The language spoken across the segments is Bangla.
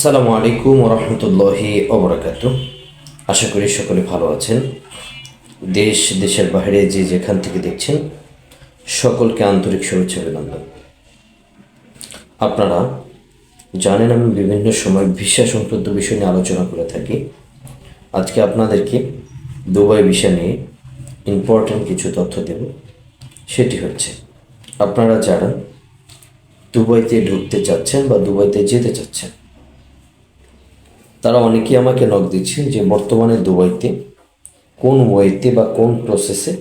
আসসালামু আলাইকুম রহমতুল্লাহি অবরাকাত আশা করি সকলে ভালো আছেন। দেশ, দেশের বাইরে যে যেখান থেকে দেখছেন, সকলকে আন্তরিক শুভেচ্ছা অভিনন্দন। আপনারা জানেন আমি বিভিন্ন সময় ভিসা সংক্রান্ত বিষয় নিয়ে আলোচনা করে থাকি। আজকে আপনাদেরকে দুবাই ভিসা নিয়ে ইম্পর্ট্যান্ট কিছু তথ্য দেব। সেটি হচ্ছে, আপনারা যারা দুবাইতে ঢুকতে চাচ্ছেন বা দুবাইতে যেতে চাচ্ছেন তারা অনেকেই আমাকে নক দিচ্ছেন যে বর্তমানে দুবাইতে কোন ওয়েতে বা কোন প্রসেসে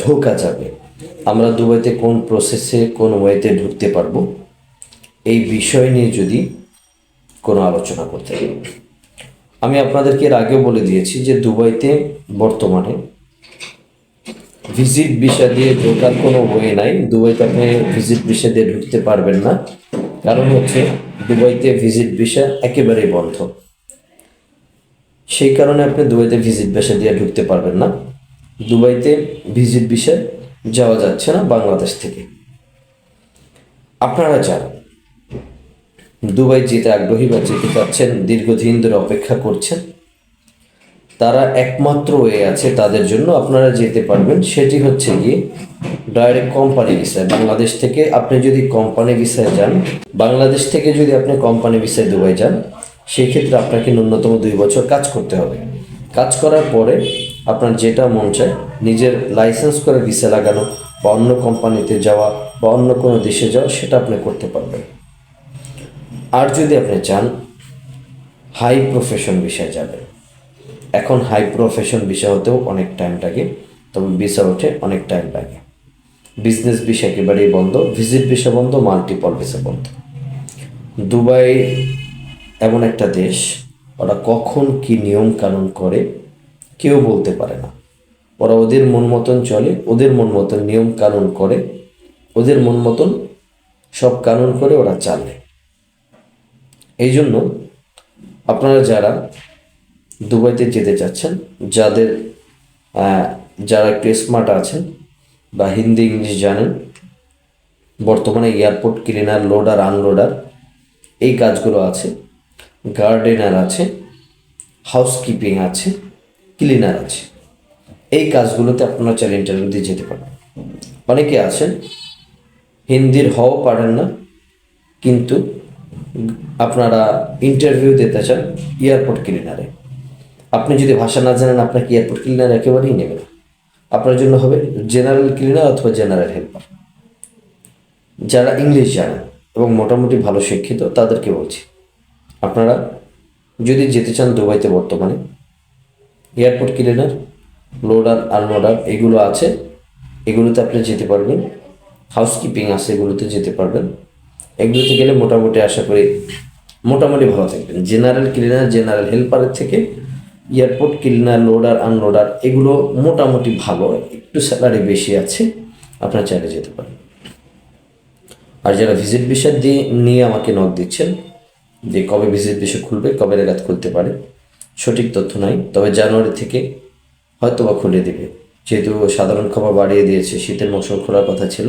ঢোকা যাবে। আমরা দুবাইতে কোন প্রসেসে কোন ওয়েতে ঢুকতে পারব? এই বিষয় নিয়ে যদি কোনো আলোচনা করতে আমি আপনাদেরকে এর আগেও বলে দিয়েছি যে দুবাইতে বর্তমানে ভিজিট ভিসা দিয়ে ঢোকার কোনো ওয়ে নাই। দুবাইতে আপনি ভিজিট ভিসা দিয়ে ঢুকতে পারবেন না। কারণ হচ্ছে দুবাইতে ভিজিট ভিসা একেবারেই বন্ধ। সেই কারণে আপনি দুবাইতে ভিজিট ভিসা দিয়ে ঢুকতে পারবেন না। দুবাইতে ভিজিট ভিসা যাওয়া যাচ্ছে না বাংলাদেশ থেকে। আপনারা যান। দুবাই যেতে আগ্রহী বা যেতে চাচ্ছেন, দীর্ঘদিন ধরে অপেক্ষা করছেন, তারা একমাত্র ওয়ে আছে তাদের জন্য। আপনারা যেতে পারবেন, সেটি হচ্ছে গিয়ে ডাইরেক্ট কোম্পানি ভিসায় বাংলাদেশ থেকে আপনি যদি কোম্পানি ভিসায় যান, বাংলাদেশ থেকে যদি আপনি কোম্পানি ভিসায় দুবাই যান সেই ক্ষেত্রে আপনাকে ন্যূনতম দুই বছর কাজ করতে হবে। কাজ করার পরে আপনার যেটা মন চায়, নিজের লাইসেন্স করে ভিসা লাগানো বা অন্য কোম্পানিতে যাওয়া বা অন্য কোনো দেশে যাওয়া, সেটা আপনি করতে পারবেন। আর যদি আপনি চান, হাই প্রফেশন বিষয়ে যাবেন। এখন হাই প্রফেশন বিষয় হতেও অনেক টাইম লাগে, তবে ভিসা ওঠে অনেক টাইম লাগে। বিজনেস ভিসা একেবারেই বন্ধ, ভিজিট ভিসা বন্ধ, মাল্টিপল ভিসা বন্ধ। দুবাই এমন একটা দেশ, ওরা কখন কি নিয়ম কানুন করে কেউ বলতে পারে না। ওরা ওদের মন মতন চলে, ওদের মন মতন নিয়ম কানুন করে, ওদের মন মতন সব কানুন করে ওরা চালে। এই জন্য আপনারা যারা দুবাইতে যেতে চাচ্ছেন, যাদের যারা একটু স্মার্ট আছেন বা হিন্দি, ইংলিশ জানেন, বর্তমানে এয়ারপোর্ট ক্লিনার, লোডার, আনলোডার, এই কাজগুলো আছে। গার্ডেনার আছে, হাউসকিপিং আছে, ক্লিনার আছে। এই কাজগুলোতে আপনারা চাইলে ইন্টারভিউ দিয়ে যেতে পারেন। অনেকে আছেন, হিন্দির হও পারেন না, কিন্তু আপনারা ইন্টারভিউ দিতে চান এয়ারপোর্ট ক্লিনারে আপনি যদি ভাষা না জানেন, আপনাকে এয়ারপোর্ট ক্লিনার একেবারেই নেবে না। আপনার জন্য হবে জেনারেল ক্লিনার অথবা জেনারেল হেল্পার যারা ইংলিশ জানেন এবং মোটামুটি ভালো শিক্ষিত, তাদেরকে বলছি। আপনারা যদি যেতে চান দুবাইতে বর্তমানে, এয়ারপোর্ট ক্লিনার, লোডার, আনলোডার, এগুলো আছে, এগুলোতে আপনি যেতে পারবেন। হাউসকিপিং আছে, এগুলোতে যেতে পারবেন। এগুলোতে গেলে মোটামুটি আশা করি মোটামুটি ভালো থাকবেন। জেনারেল ক্লিনার, জেনারেল হেল্পারের থেকে এয়ারপোর্ট ক্লিনার, লোডার, আনলোডার, এগুলো মোটামুটি ভালো। একটু স্যালারি বেশি আছে, আপনার চাইলে যেতে পারেন। আর যারা ভিজিট ভিসা দিয়ে নিয়ে আমাকে নক দিচ্ছেন যে কবে ভিজিট ভিসা খুলবে, কবে নাগাদ খুলতে পারে, সঠিক তথ্য নাই। তবে জানুয়ারি থেকে হয়তো বা খুলে দেবে। যেহেতু সাধারণ খবর বাড়িয়ে দিয়েছে, শীতের মৌসুম খোলার কথা ছিল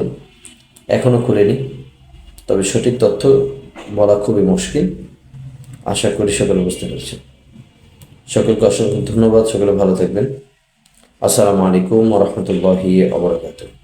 এখনও খুলেনি। তবে সঠিক তথ্য বলা খুবই মুশকিল। আশা করি সকলে বুঝতে পেরেছেন সকলকে অসংখ্য ধন্যবাদ। সকলে ভালো থাকবেন। আসসালামু আলাইকুম রহমতুল্লাহি আবরকাতুহ